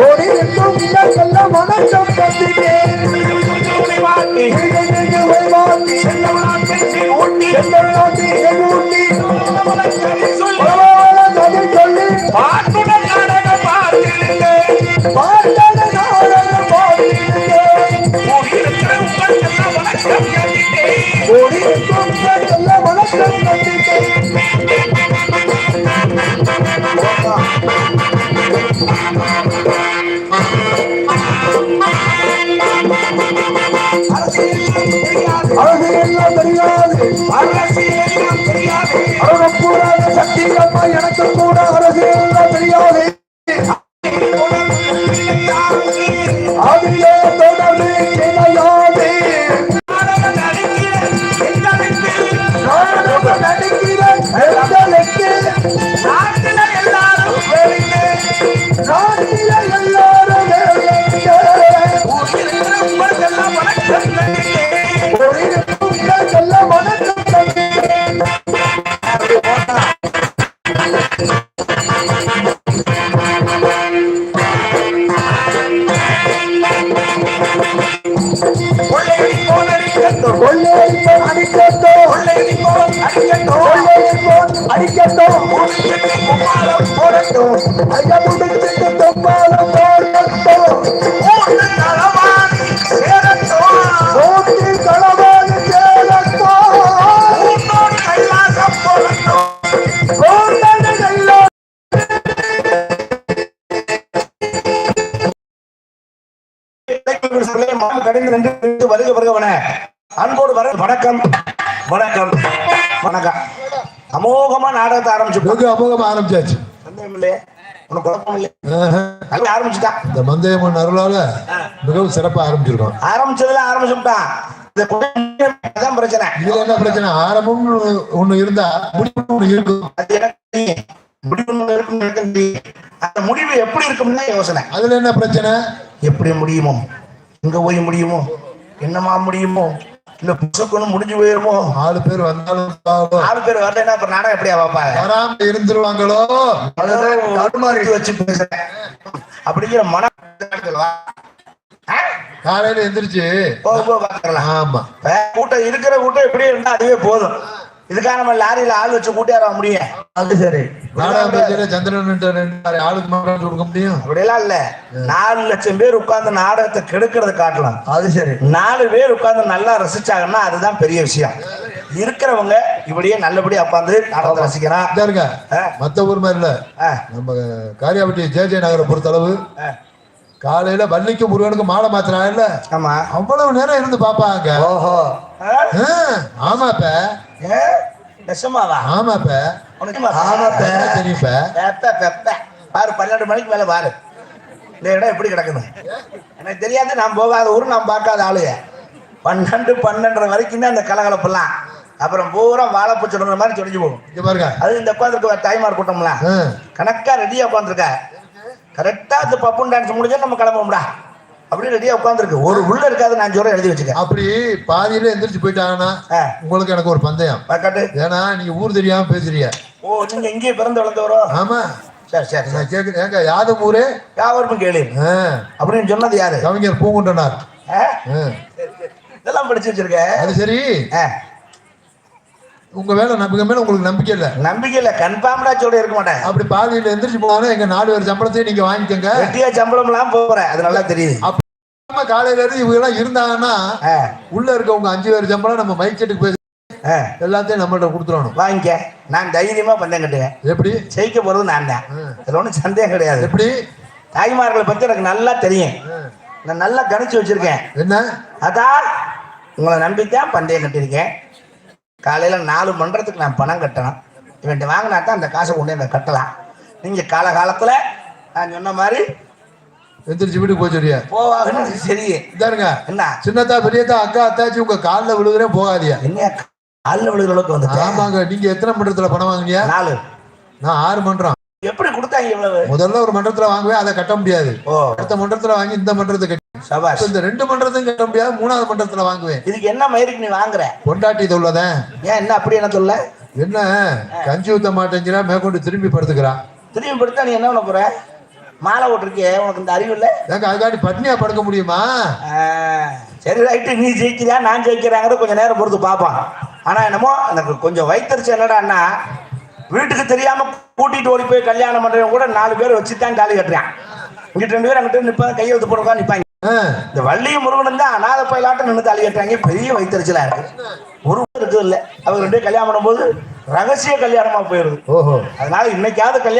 ஓடி இருக்கும் இல்லல்ல வணக்கம் தந்திட்டே அடிக்கட்டும். அடிக்கட்டும். வருக வருகவன அன்போடு வர வணக்கம். வணக்கம். வணக்கம். அமோகமா நாடகத்தை ஆரம்பிச்சு அமோகம் ஆரம்பிச்சாச்சு? சந்தேகம் இல்லையே குழப்பம் இல்லை. நல்லா ஆரம்பிச்சுட்டான் இந்த மந்தயம்மன் அருளால மிகவும் சிறப்பா ஆரம்பிச்சிருக்கோம். ஆரம்பிச்சதுல ஆரம்பிச்சுட்டான் பிரச்சனை. இதுல என்ன பிரச்சனை? ஆரம்பம்னு ஒண்ணு இருந்தா முடிவு ஒண்ணு இருக்கும். அது எனக்கு. முடிவு. அந்த முடிவு எப்படி இருக்கும்னு யோசனை. அதுல என்ன பிரச்சனை? எப்படி முடியுமோ. இங்க போய் முடியுமோ? என்னமா முடியுமோ? இல்ல புசுக்குன்னு முடிஞ்சு போயிருமோ? நாலு பேர் வந்தாலும். நாலு பேர் வரலைன்னா அப்புறம் நாடகம் எப்படியா பாப்பாங்க வராம இருந்துருவாங்களோ? தடுமாறி வச்சு பேசுறேன். அப்படிங்கிற மன? காலையில எந்திரிச்சு ஆமா. கூட்டம் இருக்கிற கூட்டம் எப்படி இருந்தா அதுவே போதும். இதுக்காக நம்ம லாரியில ஆள் வச்சு கூட்டியார முடியும். அது சரி. சந்திரன் ஆளுக்கு மாற்றம் கொடுக்க முடியும்? அப்படியெல்லாம் இல்ல. நாலு லட்சம் பேர் உட்கார்ந்து நாடகத்தை கெடுக்கிறத காட்டலாம். அது சரி. நாலு பேர் உட்கார்ந்து நல்லா ரசிச்சாங்கன்னா அதுதான் பெரிய விஷயம். இருக்கிறவங்க இப்படியே நல்லபடியா உட்கார்ந்து நாடகத்தை இருக்க ஆ. மத்த ஊர் மாதிரி இல்ல. நம்ம காரியாபட்டி ஜே ஜே நகரை பொறுத்தளவு. காலையில வள்ளிக்கு முருகனுக்கு மாலை மாத்தினாங்கல்ல ஆமா. அவ்வளவு நேரம் இருந்து பாப்பாங்க. ஓஹோ. ஆமாப்ப. நெசமாவா ஆமாப்ப. பாரு பன்னெண்டு மணிக்கு மேல பாரு இந்த இடம் எப்படி கிடக்குது எனக்கு தெரியாது நான் போகாத ஊர் நான் பார்க்காத ஆளுங்க பன்னெண்டு பன்னெண்டரை வரைக்கும் தான் இந்த கலகலப்பெல்லாம் அப்புறம் பூரா வாழைப்பூ சொல்ற மாதிரி சொடிஞ்சு போகும். பாருங்க. அது இந்த உட்காந்துருக்க தாய்மார் கூட்டம்லாம். கணக்கா ரெடியா உட்காந்துருக்க. கரெக்டா இந்த பப்புன் டான்ஸ் முடிஞ்சா நம்ம கிளம்பும்டா அப்படியே ரெடியா உட்காந்துருக்கு ஒரு உள்ள இருக்காது நான் சொல்ல எழுதி வச்சுக்க. அப்படி பாதியில எந்திரிச்சு போயிட்டாங்கன்னா உங்களுக்கு எனக்கு ஒரு பந்தயம். ஏன்னா நீங்க ஊர் தெரியாம பேசுறீங்க. ஓ நீங்க இங்கேயே பிறந்து வளர்ந்தவரோ? ஆமா. சரி சரி நான் கேக்குறேன் ஏங்க யாதம் ஊரே? யாவரும் கேளு. அப்படின்னு சொன்னது யாரு? கவிஞர் பூங்குண்டனார். இதெல்லாம் படிச்சு வச்சிருக்க? அது சரி. உங்க வேலை நம்பிக்கை மேல உங்களுக்கு நம்பிக்கை இல்ல. நம்பிக்கை இல்ல. கன்ஃபார்ம்டா சொல்ல இருக்க மாட்டேன். அப்படி பாதியில எந்திரிச்சு போனா எங்க நாலு பேர் சம்பளத்தையும் நீங்க வாங்கிக்கோங்க. வெட்டியா சம்பளம் எல்லாம் போறேன். அது நல்லா தெரியுது. அப்ப காலையில இருந்து இவங்க எல்லாம் இருந்தாங்கன்னா உள்ள இருக்கவங்க அஞ்சு பேர் சம்பளம் நம்ம மைக் செட்டுக்கு பேசி எல்லாத்தையும் நம்மள்ட்ட கொடுத்துடணும். வாங்கிக்க நான் தைரியமா பந்தயம் கட்டுவேன். எப்படி? ஜெயிக்க போறது நான் தான். அதுல ஒன்றும் சந்தேகம் கிடையாது. எப்படி? தாய்மார்களை பத்தி எனக்கு நல்லா தெரியும். நான் நல்லா கணிச்சு வச்சிருக்கேன். என்ன? அதான் உங்களை நம்பித்தான் பந்தயம் கட்டியிருக்கேன். காலையில நாலு மன்றத்துக்கு நான் பணம் கட்டணும். இவன்ட்டு வாங்கினா தான் அந்த காசை கொண்டு வந்து கட்டலாம். நீங்க காலகாலத்துல நான் சொன்ன மாதிரி எந்திரிச்சு வீட்டுக்கு போய் சொல்லியா போவாங்கன்னு சரி? இதாருங்க என்ன? சின்னத்தா பெரியத்தா அக்கா அத்தாச்சி உங்க கால்ல விழுகுறேன் போகாதியா? என்ன காலில் விழுகிற அளவுக்கு வந்துட்டேன் ஆமாங்க. நீங்க எத்தனை மன்றத்துல பணம் வாங்குனியா நாலு. நான் ஆறு மன்றம். எப்படி கொடுத்தாங்க இவ்வளவு? முதல்ல ஒரு மன்றத்துல வாங்குவேன் அதை கட்ட முடியாது. ஓ. அடுத்த மன்றத்துல வாங்கி இந்த மன்றத்தை கட்டி. சபாஷ். இந்த ரெண்டு மன்றத்தையும் கட்ட முடியாது மூணாவது மன்றத்துல வாங்குவேன். இதுக்கு என்ன மயிருக்கு நீ வாங்குற? பொண்டாட்டி இது உள்ளதேன் ஏன் என்ன அப்படி என்ன சொல்ல என்ன? கஞ்சி ஊத்த மாட்டேங்கிறா மேற்கொண்டு திரும்பி படுத்துக்கிறான் திரும்பி படுத்தா நீ என்ன பண்ண போற? மாலை ஓட்டிருக்கே உனக்கு இந்த அறிவு இல்லை? அதுக்காண்டி பட்னியா படுக்க முடியுமா? சரி ரைட்டு நீ ஜெயிக்கிறியா நான் ஜெயிக்கிறாங்கிறத கொஞ்சம் நேரம் பொறுத்து பார்ப்போம் ஆனா என்னமோ எனக்கு கொஞ்சம் வைத்தறிச்சு என்னடான்னா வீட்டுக்கு தெரியாம கூட்டிட்டு ஓடி போய் கல்யாணம் பண்றவங்க கூட நாலு பேர் வச்சு தான் தாலி கட்டுறான். இங்கிட்ட ரெண்டு பேர் அங்கிட்ட நிப்பாங்க கையெழுத்து போடுறதா நிப்பாங்க. ஆ, இந்த வள்ளியும் முருகனும் தான் அநாத பயிலாட்டம் நின்று தாலி கட்டுறாங்க. பெரிய வைத்தறிச்சலா இருக்கு. ஒரு இருக்குது இல்ல அவங்க ரெண்டு கல்யாணம் பண்ணும்போது ரகசிய கல்யாணமா போயிருது. ஓஹோ. அதனால இன்னைக்காவது கல்யாணம்